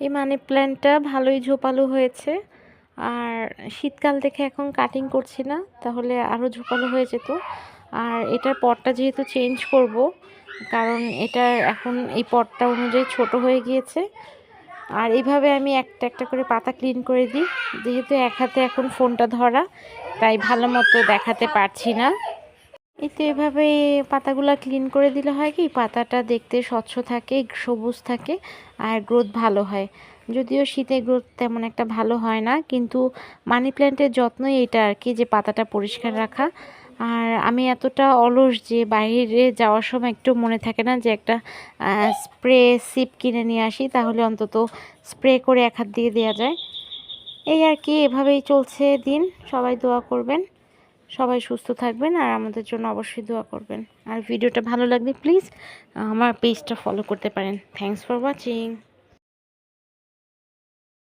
এই মানি প্ল্যান্টটা ভালোই ঝোপালো হয়েছে। আর শীতকাল দেখে এখন কাটিং করছি না, তাহলে আরও ঝোপালো হয়ে যেত। আর এটার পটটা যেহেতু চেঞ্জ করব, কারণ এটার এখন এই পটটা অনুযায়ী ছোট হয়ে গিয়েছে। আর এইভাবে আমি একটা একটা করে পাতা ক্লিন করে দিই। যেহেতু এক হাতে এখন ফোনটা ধরা, তাই ভালো মতো দেখাতে পারছি না। এতে এভাবে পাতাগুলো ক্লিন করে দিলে হয় কি, পাতাটা দেখতে স্বচ্ছ থাকে, সবুজ থাকে আর গ্রোথ ভালো হয়। যদিও শীতে গ্রোথ তেমন একটা ভালো হয় না, কিন্তু মানি প্ল্যান্টের যত্নই এটা আর কি, যে পাতাটা পরিষ্কার রাখা। আর আমি এতটা অলস যে বাইরে যাওয়ার সময় একটু মনে থাকে না যে একটা স্প্রে সিপ কিনে নিয়ে আসি, তাহলে অন্তত স্প্রে করে এক হাত দিয়ে দেওয়া যায়। এই আর কি, এভাবেই চলছে দিন। সবাই দোয়া করবেন। সবাই সুস্থ থাকবেন আর আমাদের জন্য অবশ্যই দোয়া করবেন। আর ভিডিওটা ভালো লাগলে প্লিজ আমার পেজটা ফলো করতে পারেন। Thanks for watching